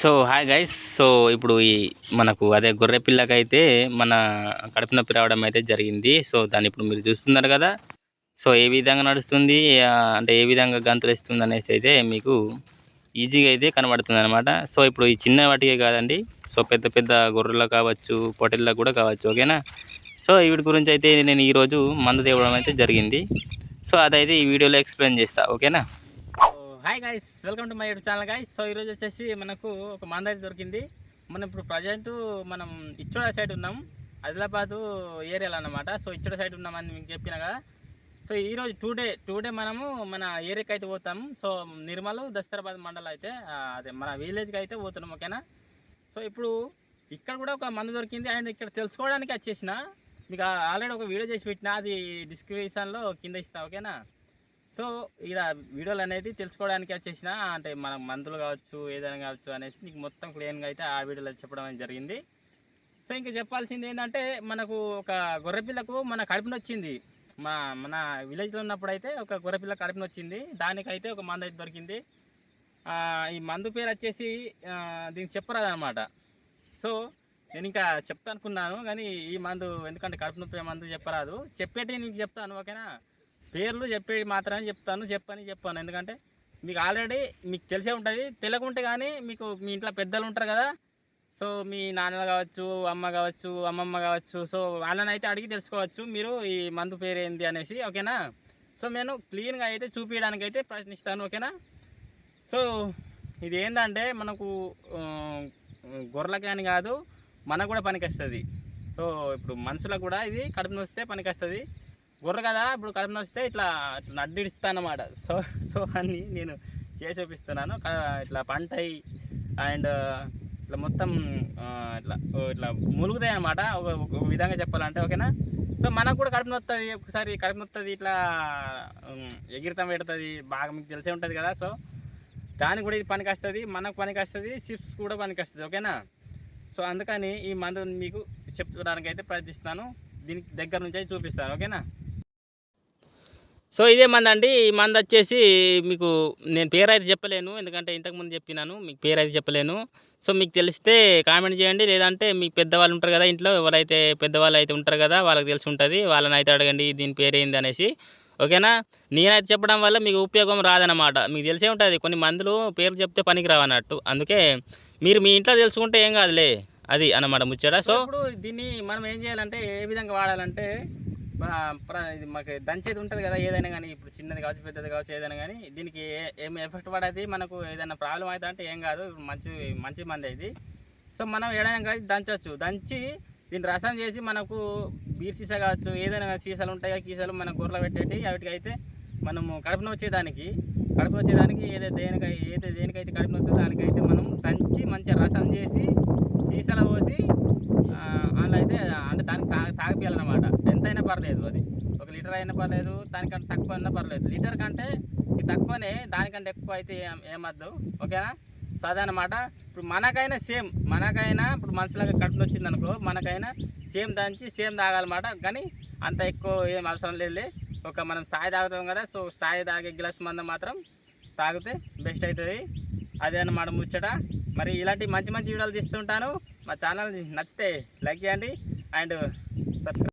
So hi guys so ఇప్పుడు ఈ మనకు అదే గొర్రె పిల్లకైతే మన కడుపు నొప్పి రావడం అయితే జరిగింది. సో దాన్ని ఇప్పుడు మీరు చూస్తున్నారు కదా. సో ఏ విధంగా నడుస్తుంది అంటే ఏ విధంగా గంతులు ఇస్తుంది అనేసి అయితే మీకు ఈజీగా అయితే కనబడుతుంది అనమాట సో ఇప్పుడు ఈ చిన్న వాటికే కాదండి. సో పెద్ద పెద్ద గొర్రెలకు కావచ్చు పొటెళ్ళకు కూడా కావచ్చు ఓకేనా? సో వీటి గురించి అయితే నేను ఈరోజు మందు తేవడం అయితే జరిగింది. సో అదైతే ఈ వీడియోలో ఎక్స్ప్లెయిన్ చేస్తా ఓకేనా? Hi guys welcome to my YouTube channel guys so ఈరోజు వచ్చేసి మనకు ఒక మంద అయితే దొరికింది. మనం ఇప్పుడు ప్రజెంట్ మనం ఇచ్చోడ సైడ్ ఉన్నాం. ఆదిలాబాద్ ఏరియాలో అనమాట సో ఇచ్చోడ సైడ్ ఉన్నామని మీకు చెప్పిన కదా. సో ఈరోజు టూ డే టూ డే మనము మన ఏరియాకి అయితే పోతాం. సో నిర్మల్ దస్తరాబాద్ మండలం అయితే అదే మన విలేజ్కి అయితే పోతున్నాం ఓకేనా సో ఇప్పుడు ఇక్కడ కూడా ఒక మందు దొరికింది. అండ్ ఇక్కడ తెలుసుకోవడానికి వచ్చేసిన. మీకు ఆల్రెడీ ఒక వీడియో చేసి పెట్టిన. అది డిస్క్రిప్షన్లో కింద ఇస్తా ఓకేనా సో ఇలా వీడియోలు అనేది తెలుసుకోవడానికి వచ్చేసిన అంటే మన మందులు కావచ్చు ఏదైనా కావచ్చు అనేసి నీకు మొత్తం క్లియర్గా అయితే ఆ వీడియోలో చెప్పడం జరిగింది. సో ఇంకా చెప్పాల్సింది ఏంటంటే మనకు ఒక గొర్రెపిల్లకు మన కడుపు నొచ్చింది మా మన విలేజ్లో ఉన్నప్పుడు అయితే ఒక గొర్రెపిల్ల కడుపు నొచ్చింది దానికైతే ఒక మందు అయితే దొరికింది. ఈ మందు పేరు వచ్చేసి దీనికి చెప్పరాదనమాట సో నేను ఇంకా చెప్తా అనుకున్నాను కానీ ఈ మందు ఎందుకంటే కడుపు నొప్పి మందు చెప్పరాదు. చెప్పేటి నీకు చెప్తాను ఓకేనా? పేర్లు చెప్పేవి మాత్రమే చెప్తాను చెప్పని చెప్పాను. ఎందుకంటే మీకు ఆల్రెడీ మీకు తెలిసే ఉంటుంది. తెలియకుంటే కానీ మీకు మీ ఇంట్లో పెద్దలు ఉంటారు కదా సో మీ నాన్న కావచ్చు అమ్మ కావచ్చు అమ్మమ్మ కావచ్చు సో వాళ్ళని అయితే అడిగి తెలుసుకోవచ్చు మీరు ఈ మందు పేరు ఏంది అనేసి ఓకేనా? సో నేను క్లీన్గా అయితే చూపించడానికి అయితే ప్రయత్నిస్తాను ఓకేనా? సో ఇది ఏంటంటే మనకు ఆ, గొర్రెలకి అని కాదు మనకు కూడా పనికి వస్తుంది సో ఇప్పుడు మనుషులకు కూడా ఇది కడుపు నొస్తే పనికి వస్తుంది గుర్ర కదా? ఇప్పుడు కడుపు నొస్తే ఇట్లా ఇట్లా నడ్డిస్తాను అన్నమాట సో సో అని నేను చేసి చూపిస్తున్నాను. ఇట్లా పంట అండ్ ఇట్లా మొత్తం ఇట్లా ఇట్లా ములుగుతాయి అనమాట ఒక విధంగా చెప్పాలంటే ఓకేనా? సో మనకు కూడా కడుపు నొస్తుంది ఒకసారి కడుపు నొస్తుంది ఇట్లా ఎగిరితం పెడుతుంది. బాగా మీకు తెలిసే ఉంటుంది కదా? సో దానికి కూడా ఇది పనికి వస్తుంది మనకు పనికి వస్తుంది చిప్స్ కూడా పనికి వస్తుంది ఓకేనా? సో అందుకని ఈ మందు మీకు చెప్పడానికి అయితే ప్రయత్నిస్తాను. దీనికి దగ్గర నుంచి అయితే చూపిస్తాను. ఓకేనా? సో ఇదే మంది అండి. ఈ మంది వచ్చేసి మీకు నేను పేరు అయితే చెప్పలేను. ఎందుకంటే ఇంతకుముందు చెప్పినాను. మీకు పేరు అయితే చెప్పలేను. సో మీకు తెలిస్తే కామెంట్ చేయండి. లేదంటే మీకు పెద్దవాళ్ళు ఉంటారు కదా ఇంట్లో ఎవరైతే పెద్దవాళ్ళు అయితే ఉంటారు కదా వాళ్ళకి తెలిసి ఉంటుంది. వాళ్ళని అయితే అడగండి దీని పేరు అనేసి. ఓకేనా? నేనైతే చెప్పడం వల్ల మీకు ఉపయోగం రాదనమాట మీకు తెలిసే ఉంటుంది. కొన్ని మందులు పేరు చెప్తే పనికి రావన్నట్టు అందుకే మీరు మీ ఇంట్లో తెలుసుకుంటే ఏం కాదులే. అది అన్నమాట ముచ్చట. సో ఇప్పుడు దీన్ని మనం ఏం చేయాలంటే ఏ విధంగా వాడాలంటే ఇది మాకు దంచేది ఉంటుంది కదా ఏదైనా కానీ ఇప్పుడు చిన్నది కావచ్చు పెద్దది కావచ్చు ఏదైనా కానీ దీనికి ఏం ఎఫెక్ట్ పడేది మనకు ఏదైనా ప్రాబ్లం అయితే అంటే ఏం కాదు మంచి మంచి మంది ఇది. సో మనం ఏదైనా కానీ దంచవచ్చు దంచి దీన్ని రసం చేసి మనకు బీర్ సీసా కావచ్చు ఏదైనా సీసాలు ఉంటాయి కీసాలు మన గొర్రెలు పెట్టేటి వాటికి అయితే మనము కడుపున వచ్చేదానికి కడుపున వచ్చేదానికి ఏదైతే దేనికై ఏదైతే దేనికైతే కడుపున వస్తుందో దానికైతే మనం దంచి మంచిగా రసం చేసి సీసాలో పోసి ఆ, అందులో అయితే అంటే దానికి తా తాగిపియాలన్నమాట ఎంతైనా పర్లేదు అది ఒక లీటర్ అయినా పర్లేదు దానికంటే తక్కువ అయినా పర్లేదు. లీటర్ కంటే తక్కువనే దానికంటే ఎక్కువ అయితే ఏం- ఏమద్దు. ఓకేనా? సో అదనమాట ఇప్పుడు మనకైనా సేమ్ మనకైనా ఇప్పుడు మనుషులకు కడుపున వచ్చింది అనుకో మనకైనా సేమ్ దంచి సేమ్ తాగాలన్నమాట. కానీ అంత ఎక్కువ ఏం అవసరం లేదులే. ఒక మనం సాయి తాగుతాం కదా సో సాయి తాగే గ్లాస్ మంద మాత్రం తాగితే బెస్ట్ అవుతుంది అదే అన్నమాట ముచ్చట. మరి ఇలాంటి మంచి మంచి వీడియోలు తీస్తుంటాను మా ఛానల్ నచ్చితే లైక్ చేయండి అండ్ సబ్స్క్రైబ్